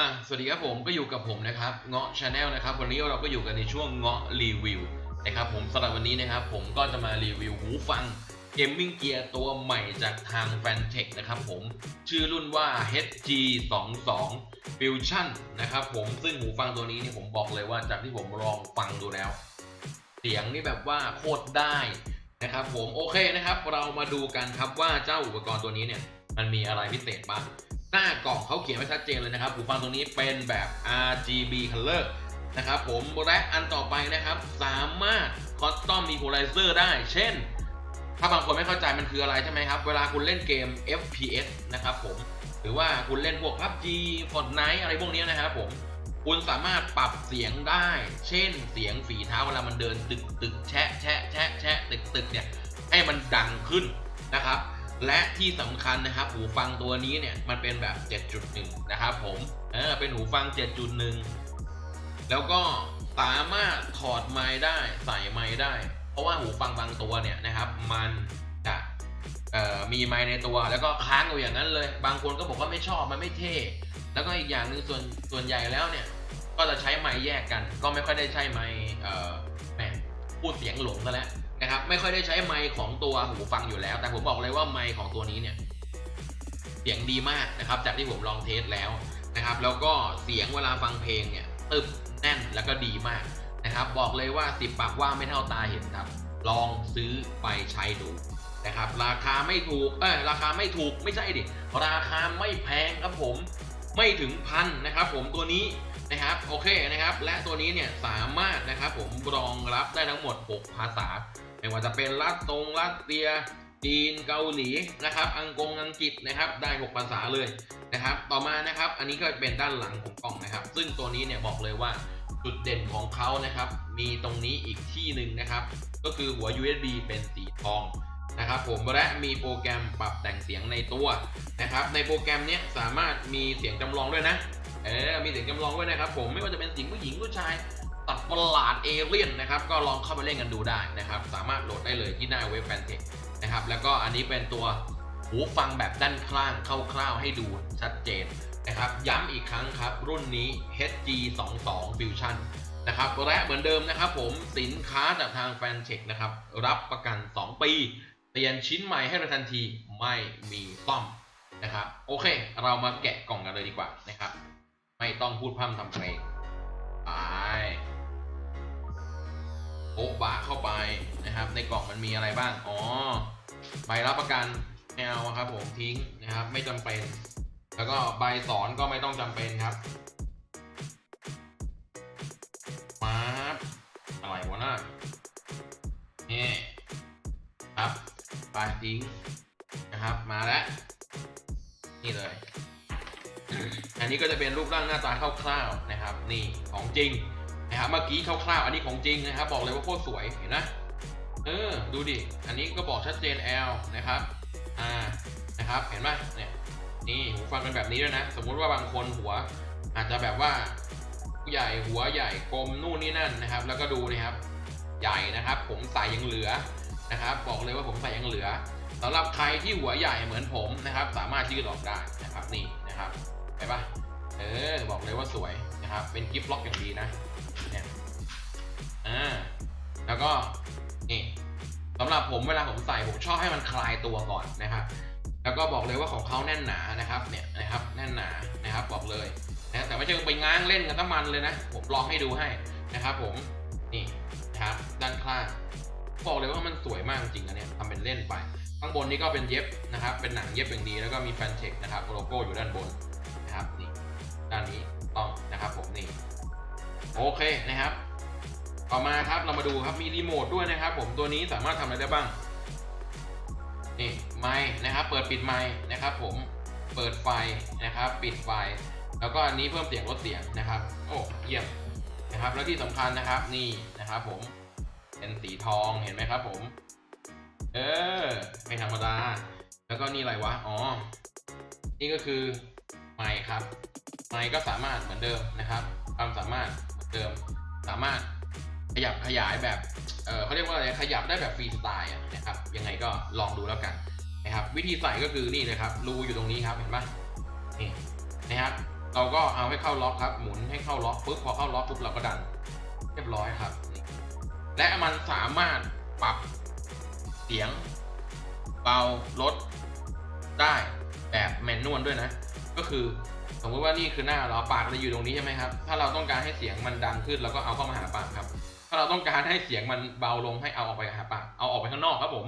อะสวัสดีครับผมก็อยู่กับผมนะครับเงาะชาแนลนะครับ วันนี้เราก็อยู่กันในช่วงเงาะรีวิวนะครับผมสำหรับวันนี้นะครับ ผมก็จะมารีวิวหูฟังเกมมิ่งเกียร์ตัวใหม่จากทางแฟนเทคนะครับผมชื่อรุ่นว่า HG 2 2 Fusion นะครับผมซึ่งหูฟังตัวนี้เนี่ยผมบอกเลยว่าจากที่ผมลองฟังดูแล้ว เสียงนี่แบบว่าโคตรได้นะครับผมโอเคนะครับ เรามาดูกันครับว่าเจ้าอุปกรณ์ตัวนี้เนี่ยมันมีอะไรพิเศษบ้าง หน้ากล่องเขาเขียนไว้ชัดเจนเลยนะครับหูฟังตัวนี้เป็นแบบ RGB color นะครับผมและอันต่อไปนะครับ สามารถ custom equalizer ได้ เช่น ถ้าบางคนไม่เข้าใจมันคืออะไรใช่ไหมครับ เวลาคุณเล่นเกม FPS นะครับผมหรือว่าคุณเล่นพวก PUBG Fortnite อะไรพวกนี้นะครับผมคุณสามารถปรับเสียงได้ เช่น เสียงฝีเท้าเวลามันเดินตึกตึกแชะแชะแชะแชะตึกตึกเนี่ยให้มันดังขึ้นนะครับ และที่สำคัญนะครับ หูฟังตัวนี้เนี่ยมันเป็นแบบ 7.1 นะครับผมเออเป็นหูฟัง 7.1 แล้วก็สามารถถอดไม้ได้ใส่ไม้ได้ เพราะว่าหูฟังบางตัวเนี่ยนะครับ มันจะมีไม้ในตัว แล้วก็ค้างอยู่อย่างนั้นเลย บางคนก็บอกว่าไม่ชอบมันไม่เท่ แล้วก็อีกอย่างหนึ่งส่วนส่วนใหญ่แล้วเนี่ย ก็จะใช้ไม้แยกกัน ก็ไม่ค่อยได้ใช้ไม้เอ่อแหมพูดเสียงหลงซะแล้ว นะครับไม่ค่อยได้ใช้ไม้ของตัวหูฟังอยู่แล้ว แต่ผมบอกเลยว่าไม้ของตัวนี้เนี่ยเสียงดีมากนะครับ จากที่ผมลองเทสแล้วนะครับ แล้วก็เสียงเวลาฟังเพลงเนี่ยตึบแน่นแล้วก็ดีมากนะครับ บอกเลยว่าสิบปากว่าไม่เท่าตาเห็นครับ ลองซื้อไปใช้ดูนะครับ ราคาไม่ถูกเออราคาไม่ถูกไม่ใช่ดิราคาไม่แพงครับผมไม่ถึงพันนะครับ ผมตัวนี้ นะครับโอเคนะครับ และตัวนี้เนี่ยสามารถนะครับผมรองรับได้ทั้งหมด 6 ภาษา ไม่ว่าจะเป็นรัสตรงรัสเซียจีนเกาหลีนะครับ อังกฤษอังกฤษนะครับ ได้ 6 ภาษาเลยนะครับ ต่อมานะครับ อันนี้ก็เป็นด้านหลังของกล่องนะครับ ซึ่งตัวนี้เนี่ยบอกเลยว่าจุดเด่นของเขานะครับ มีตรงนี้อีกที่หนึ่งนะครับ ก็คือหัว USB เป็นสีทองนะครับผมและมีโปรแกรมปรับแต่งเสียงในตัวนะครับ ในโปรแกรมนี้สามารถมีเสียงจำลองด้วยนะ เออมีเสียงจำลองด้วยนะครับผมไม่ว่าจะเป็นเสียงผู้หญิงผู้ชายตัดประหลาดเอเลี่ยนนะครับก็ลองเข้าไปเล่นกันดูได้นะครับ สามารถโหลดได้เลยที่หน้าเว็บแฟนเทคนะครับแล้วก็อันนี้เป็นตัวหูฟังแบบด้านข้างคร่าวๆให้ดูชัดเจนนะครับย้ำอีกครั้งครับ รุ่นนี้ HG 2 2 Fusion นะครับและเหมือนเดิมนะครับผมสินค้าจากทางแฟนเทคนะครับรับประกัน 2 ปี เปลี่ยนชิ้นใหม่ให้เราทันทีไม่มีซ่อมนะครับโอเค เรามาแกะกล่องกันเลยดีกว่านะ ไม่ต้องพูดพร่ำทำเพลงไปโอ๊บะเข้าไปนะครับ ในกล่องมันมีอะไรบ้าง อ๋อ ใบรับประกันไม่เอาครับผมทิ้งนะครับ ไม่จำเป็น แล้วก็ใบสอนก็ไม่ต้องจำเป็นครับมาบอะไรวะน่ะนี่ครับไปทิ้งนะครับ มาแล้ว นี่เลย อันนี้ก็จะเป็นรูปร่างหน้าตาคร่าวๆนะครับ นี่ของจริงนะครับเมื่อกี้คร่าวๆอันนี้ของจริงนะครับ บอกเลยว่าโคตรสวยเห็นนะเออดูดิอันนี้ก็บอกชัดเจน L นะครับอ่านะครับเห็นไหมเนี่ยนี่หูฟังเป็นแบบนี้ด้วยนะ สมมุติว่าบางคนหัว อาจจะแบบว่าผู้ใหญ่หัวใหญ่กลมนู่นนี่นั่นนะครับ แล้วก็ดูนะครับ ใหญ่นะครับ ผมใส่ยังเหลือนะครับ บอกเลยว่าผมใส่ยังเหลือสำหรับใครที่หัวใหญ่เหมือนผมนะครับ สามารถยืดออกได้นะครับนี่นะครับ ห็นปะเออบอกเลยว่าสวยนะครับ เป็นกิฟต์ล็อกอย่างดีนะเนี่ยอ่าแล้วก็นี่สำหรับผมเวลาผมใส่ผมชอบให้มันคลายตัวก่อนนะครับ แล้วก็บอกเลยว่าของเขาแน่นหนานะครับเนี่ยนะครับแน่นหนานะครับบอกเลยนะแต่ไม่ใช่ไปง้างเล่นกันทั้งมันเลยนะผมลองให้ดูให้นะครับผมนี่นะครับด้านข้างบอกเลยว่ามันสวยมากจริงนะเนี่ยทำเป็นเล่นไป ข้างบนนี้ก็เป็นเย็บนะครับเป็นหนังเย็บอย่างดีแล้วก็มีแฟนเทคนะครับโลโก้อยู่ด้านบน นะครับนี่ด้านนี้ต้องนะครับผมนี่โอเคนะครับ ต่อมาครับเรามาดูครับมีรีโมทด้วยนะครับ ผมตัวนี้สามารถทำอะไรได้บ้างนี่ไม้นะครับเปิดปิดไม้นะครับ ผมเปิดไฟนะครับ ปิดไฟ แล้วก็อันนี้เพิ่มเสียงลดเสียงนะครับ โอ้เยี่ยมนะครับ แล้วที่สำคัญนะครับนี่นะครับ ผมเป็นสีทองเห็นไหมครับ ผม เออไม่ธรรมดา แล้วก็นี่อะไรวะอ๋อนี่ก็คือ ไม้ครับไม้ก็สามารถเหมือนเดิมนะครับ ความสามารถเหมือนเดิมสามารถขยับขยายแบบเออเขาเรียกว่าอะไรขยับได้แบบฟรีสไตล์นะครับยังไงก็ลองดูแล้วกันนะครับวิธีใส่ก็คือนี่เลยครับรูอยู่ตรงนี้ครับเห็นปะนี่นะครับเราก็เอาให้เข้าล็อกครับ หมุนให้เข้าล็อกปุ๊บพอเข้าล็อกปุ๊บเราก็ดันเรียบร้อยครับ และมันสามารถปรับเสียงเบาลดได้แบบแมนนวลด้วยนะ ก็คือสมมติว่านี่คือหน้าเราปากเราอยู่ตรงนี้ใช่ไหมครับ ถ้าเราต้องการให้เสียงมันดังขึ้นเราก็เอาเข้ามาหาปากครับ ถ้าเราต้องการให้เสียงมันเบาลงให้เอาออกไปหาปาก เอาออกไปข้างนอกครับผม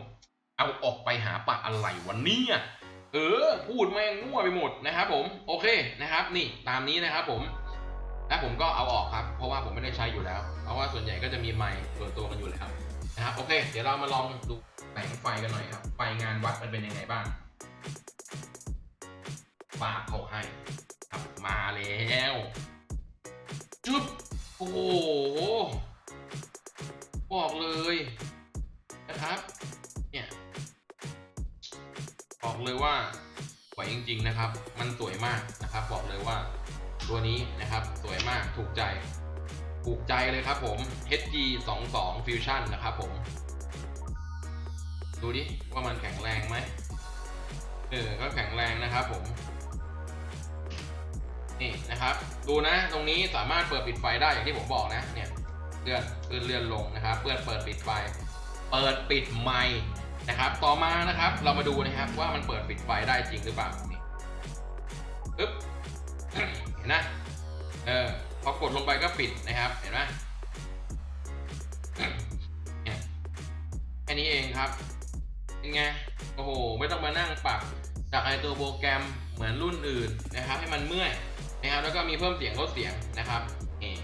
เอาออกไปหาปากอะไรวันนี้เออ พูดแม่งมั่วไปหมดนะครับผม โอเคนะครับ นี่ตามนี้นะครับผมและผมก็เอาออกครับ เพราะว่าผมไม่ได้ใช้อยู่แล้ว เพราะว่าส่วนใหญ่ก็จะมีไมค์ส่วนตัวกันอยู่แล้วนะครับ โอเค เดี๋ยวเรามาลองดูแสงไฟกันหน่อยครับ ไฟงานวัดมันเป็นยังไงบ้าง ฝากเขาให้ครับมาแล้วจุ๊บโอ้โหบอกเลยนะครับเนี่ยบอกเลยว่าสวยจริง ๆ นะครับ มันสวยมากนะครับ บอกเลยว่าตัวนี้นะครับสวยมากถูกใจ ถูกใจเลยครับผม HG 2 2 Fusion นะครับผม ดูดิว่ามันแข็งแรงไหมเออก็แข็งแรงนะครับผม นี่นะครับ ดูนะตรงนี้สามารถเปิดปิดไฟได้อย่างที่ผมบอกนะเนี่ยเลื่อนขึ้นเลื่อนลงนะครับเพื่อเปิดปิดไฟ เปิดปิดไมค์นะครับ ต่อมานะครับเรามาดูนะครับว่ามันเปิดปิดไฟได้จริงหรือเปล่านี่ปึ๊บเห็นนะเออพอกดลงไปก็ปิดนะครับ เห็นไหมเนี่ยแค่นี้เองครับเป็นไงโอ้โหไม่ต้องมานั่งปรับจากไอตัวโปรแกรมเหมือนรุ่นอื่นนะครับ ให้มันเมื่อย นะครับแล้วก็มีเพิ่มเสียงลดเสียงนะครับนี่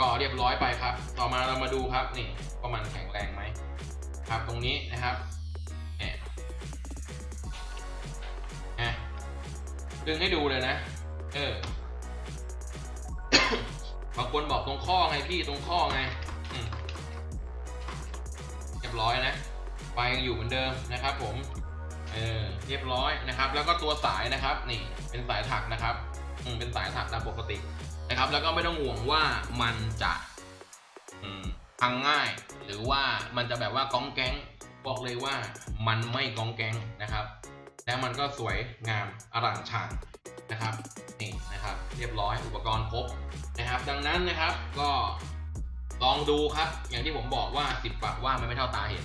ก็เรียบร้อยไปครับ ต่อมาเรามาดูครับนี่ว่ามันแข็งแรงไหมครับตรงนี้นะครับเนี่ยนะดึงให้ดูเลยนะเออบางคนบอกตรงข้อไงพี่ตรงข้อไงเรียบร้อยนะไฟยังอยู่เหมือนเดิมนะครับผมเออเรียบร้อยนะครับ แล้วก็ตัวสายนะครับ นี่เป็นสายถักนะครับ เป็นสายถักตามปกตินะครับ แล้วก็ไม่ต้องห่วงว่ามันจะพังง่าย หรือว่ามันจะแบบว่าก้องแก๊งบอกเลยว่ามันไม่ก้องแก๊งนะครับ แล้วมันก็สวยงามอร่างฉ่างนะครับนี่นะครับ เรียบร้อยอุปกรณ์ครบนะครับ ดังนั้นนะครับก็ลองดูครับ อย่างที่ผมบอกว่าสิบปากว่ามันไม่เท่าตาเห็น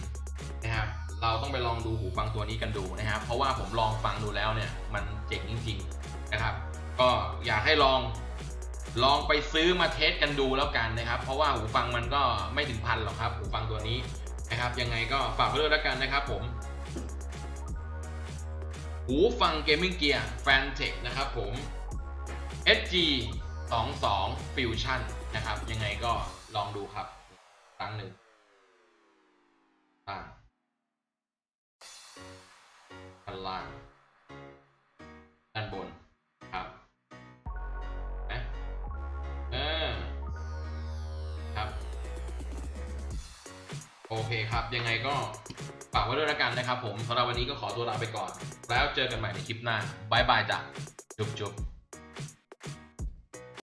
นะครับเราต้องไปลองดูหูฟังตัวนี้กันดูนะครับ เพราะว่าผมลองฟังดูแล้วเนี่ย มันเจ๋งจริง ๆ อยากให้ลองลองไปซื้อมาเทสกันดูแล้วกันนะครับ เพราะว่าหูฟังมันก็ไม่ถึงพันหรอกครับหูฟังตัวนี้นะครับ ยังไงก็ฝากไว้ด้วยแล้วกันนะครับผม หูฟังเกมมิ่งเกียร์แฟนเทคนะครับผม SG 2 2 Fusion นะครับ ยังไงก็ลองดูครับครั้งหนึ่งล่าด้านล่าง โอเคครับ ยังไงก็ฝากไว้ด้วยแล้วกันนะครับผมสำหรับวันนี้ก็ขอตัวลาไปก่อน แล้วเจอกันใหม่ในคลิปหน้าบายบายจ้ะจุ๊บจุ๊บ